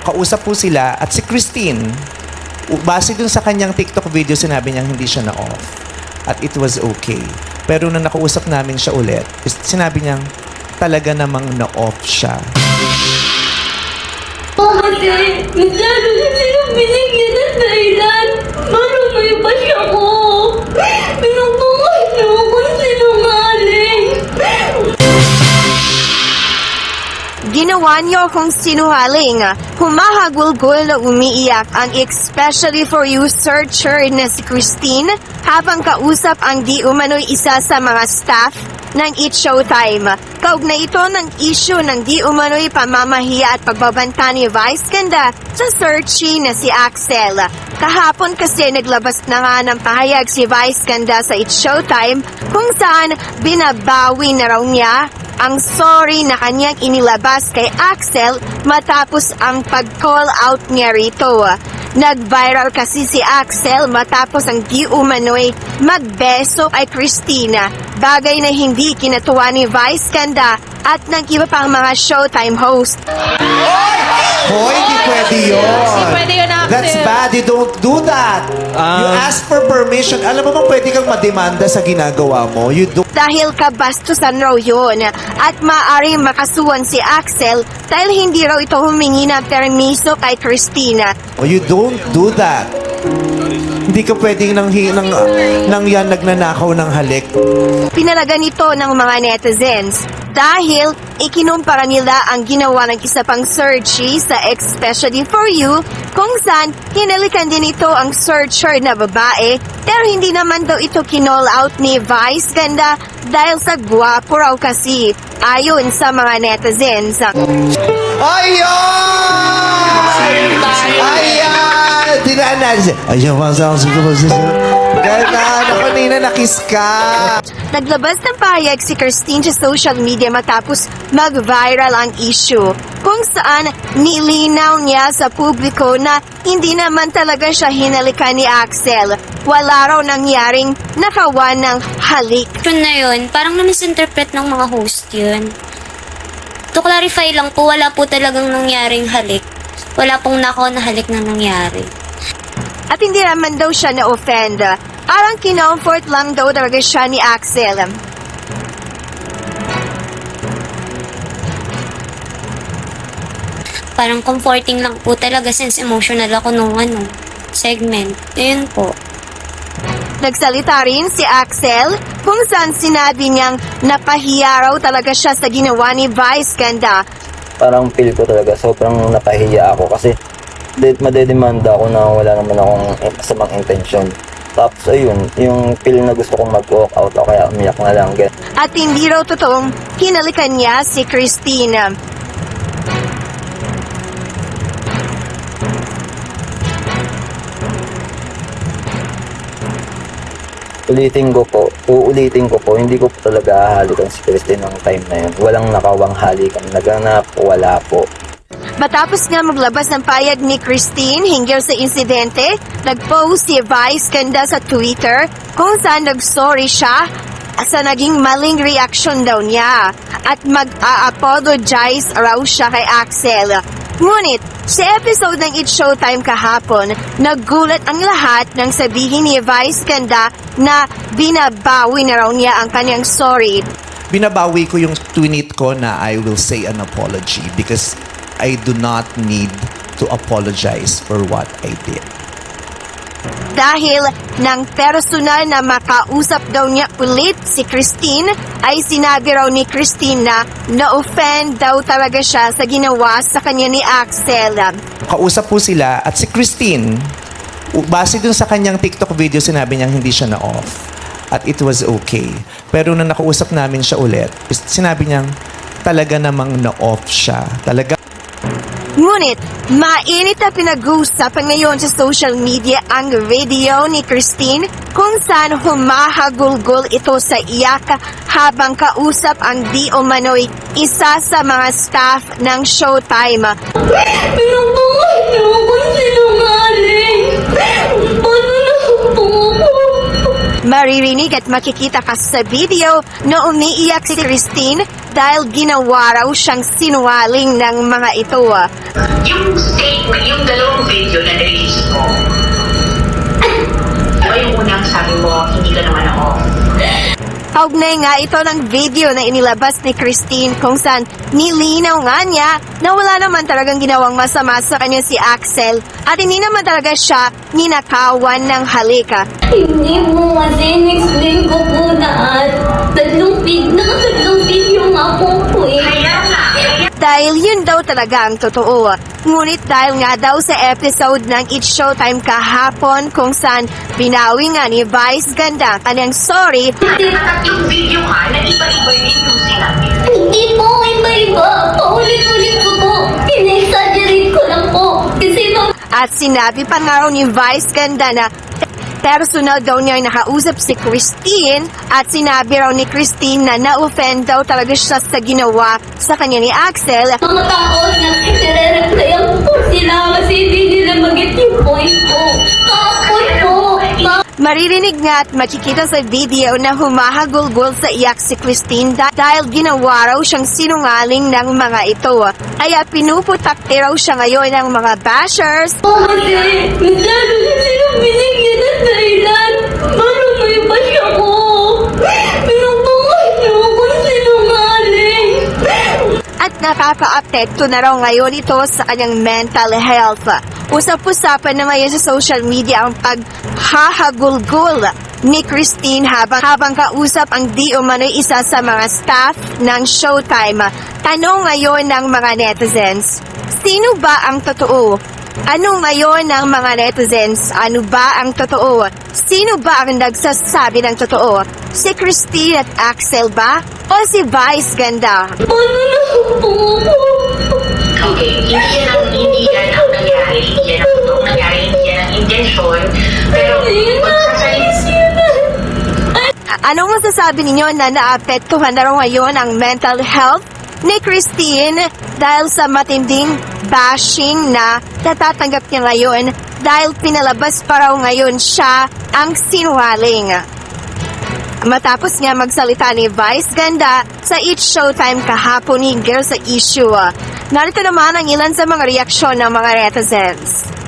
Kausap po sila at si Christine, base dun sa kanyang TikTok video, sinabi niya hindi siya na-off. At it was okay. Pero nung nakausap namin siya ulit, sinabi niyang talaga namang na-off siya. Kasi masyado na silang binigyan Ginawa niyo akong sinuhaling. Humahagulgol na umiiyak ang especially for you searcher na si Christine habang kausap ang di umano'y isa sa mga staff ng It Showtime. Kaugnay ito ng issue ng di umano'y pamamahiya at pagbabanta ni Vice Ganda sa searchy na si Axel. Kahapon kasi naglabas na nga ng pahayag si Vice Ganda sa It Showtime kung saan binabawi na raw niya ang sorry na kanyang inilabas kay Axel matapos ang pag-call out niya rito. Nag-viral kasi si Axel matapos ang di umano'y magbeso kay Christina, bagay na hindi kinatuwa ni Vice Ganda at ng iba pang mga Showtime host. Hoy, hindi pwede yun. pwede yun. That's bad. You don't do that. you ask for permission. Alam mo bang pwede kang mademanda sa ginagawa mo? You do Dahil kabastusan raw yun at maaari makasuhan si Axel dahil hindi raw ito humingi ng permiso kay Christina. Oh, you don't do that. Hindi ka pwedeng nang, hi- nang, nang yan nagnanakaw ng halik. Pinalaga nito ng mga netizens dahil ikinumpara nila ang ginawa ng isa pang searchy sa Especially For You kung saan hinalikan din ito ang searcher na babae pero hindi naman daw ito kinall out ni Vice Ganda dahil sa gwapo raw kasi ayon sa mga netizens. Ayun! Ayan! Dinaan natin siya. Ayun, masang siguro siya. Ganda! Ako, Nina, nakis ka! Naglabas ng pahayag si Christine sa social media matapos mag-viral ang issue kung saan nilinaw niya sa publiko na hindi naman talaga siya hinalikan ni Axel. Wala raw nangyaring nakawan ng halik. Yun na yun, parang na-misinterpret ng mga host yun. To clarify lang po, wala po talagang nangyaring halik. Wala pong nako na halik na nangyari. At hindi naman daw siya na-offend. Parang kinomfort lang daw talaga siya ni Axel. Parang comforting lang po talaga since emotional ako nung ano, segment. Yun po. Nagsalita rin si Axel kung saan sinabi niyang napahiya raw talaga siya sa ginawa ni Vice Ganda parang feel ko talaga sobrang napahiya ako kasi de- madedemanda ako na wala naman akong eh, masamang intention. Tapos ayun, yung feel na gusto kong mag-walk out ako kaya umiyak na lang. Ganun. at hindi raw totoong hinalikan niya si Christine. Ulitin ko po, uulitin ko po, hindi ko po talaga hahalikan si Christine ng time na yun. Walang nakawang halikan. Naganap, wala po. Matapos nga maglabas ng payag ni Christine hinggil sa insidente, nag-post si Vice Ganda sa Twitter kung saan nag-sorry siya sa naging maling reaction daw niya at mag-a-apologize raw siya kay Axel. Ngunit, sa episode ng It Showtime kahapon, naggulat ang lahat nang sabihin ni Vice Ganda na binabawi na raw niya ang kanyang sorry Binabawi ko yung tweet ko na I will say an apology because I do not need to apologize for what I did. Dahil ng personal na makausap daw niya ulit si Christine, ay sinabi raw ni Christine na na-offend daw talaga siya sa ginawa sa kanya ni Axel. Kausap po sila at si Christine, base dun sa kanyang TikTok video, sinabi niya hindi siya na-off. At it was okay. Pero nung nakausap namin siya ulit, sinabi niyang talaga namang na-off siya. Talaga Ngunit, mainit na pinag-uusapan ngayon sa social media ang video ni Christine kung saan humahagulgol ito sa iyak habang kausap ang di umano'y isa sa mga staff ng Showtime. Pinupukas niyo akong sinungaling. Paano na po? Maririnig at makikita ka sa video na umiiyak si Christine dahil ginawa raw siyang sinungaling ng mga ito. yung statement, yung dalawang video na nirelease mo, diba yung unang sabi mo, hindi ka naman ako. Kaugnay nga ito ng video na inilabas ni Christine kung saan nilinaw nga niya na wala naman talagang ginawang masama sa kanya si Axel at hindi naman talaga siya ninakawan ng halika. Hindi mo kasi in-explain ko po na at tatlong feed, nakatatlong Dahil yun daw talaga ang totoo. Ngunit dahil nga daw sa episode ng It's Showtime kahapon kung saan binawi nga ni Vice Ganda kanyang sorry nakatatlong video ka na iba-iba yung sinabi. Hindi po, iba-iba. Paulit-ulit ko po. Ina-exaggerate ko lang po. Kasi At sinabi pa nga raw ni Vice Ganda na personal daw niya nakausap si Christine at sinabi raw ni Christine na na-offend daw talaga siya sa ginawa sa kanya ni Axel mga tao na nire-replyan ko sila kasi hindi nila mag-get yung point ko. Kapon po. Ma- Maririnig nga at makikita sa video na humahagulgol sa iyak si Christine da- dahil ginawa raw siyang sinungaling ng mga ito. Kaya pinuputakti raw siya ngayon ng mga bashers po kasi masyado na silang at nakaka-apekto na raw ngayon ito sa kanyang mental health. Usap-usapan na ngayon sa social media ang paghahagulgol ni Christine habang, habang kausap ang di umano'y isa sa mga staff ng Showtime. Tanong ngayon ng mga netizens, sino ba ang totoo? Ano ngayon ng mga netizens? Ano ba ang totoo? Sino ba ang nagsasabi ng totoo? Si Christine at Axel ba? O si Vice Ganda? Paano na po? Okay, hindi yan ang, hindi yan ang nangyari, hindi yan ang totoong nangyari, hindi yan ang intention, pero Anong masasabi ninyo na naapektuhan na raw ngayon ang mental health ni Christine dahil sa matinding bashing na natatanggap niya ngayon dahil pinalabas pa raw ngayon siya ang sinungaling. Matapos nga magsalita ni Vice Ganda sa It's Showtime kahapon hinggil sa issue. Narito naman ang ilan sa mga reaksyon ng mga netizens.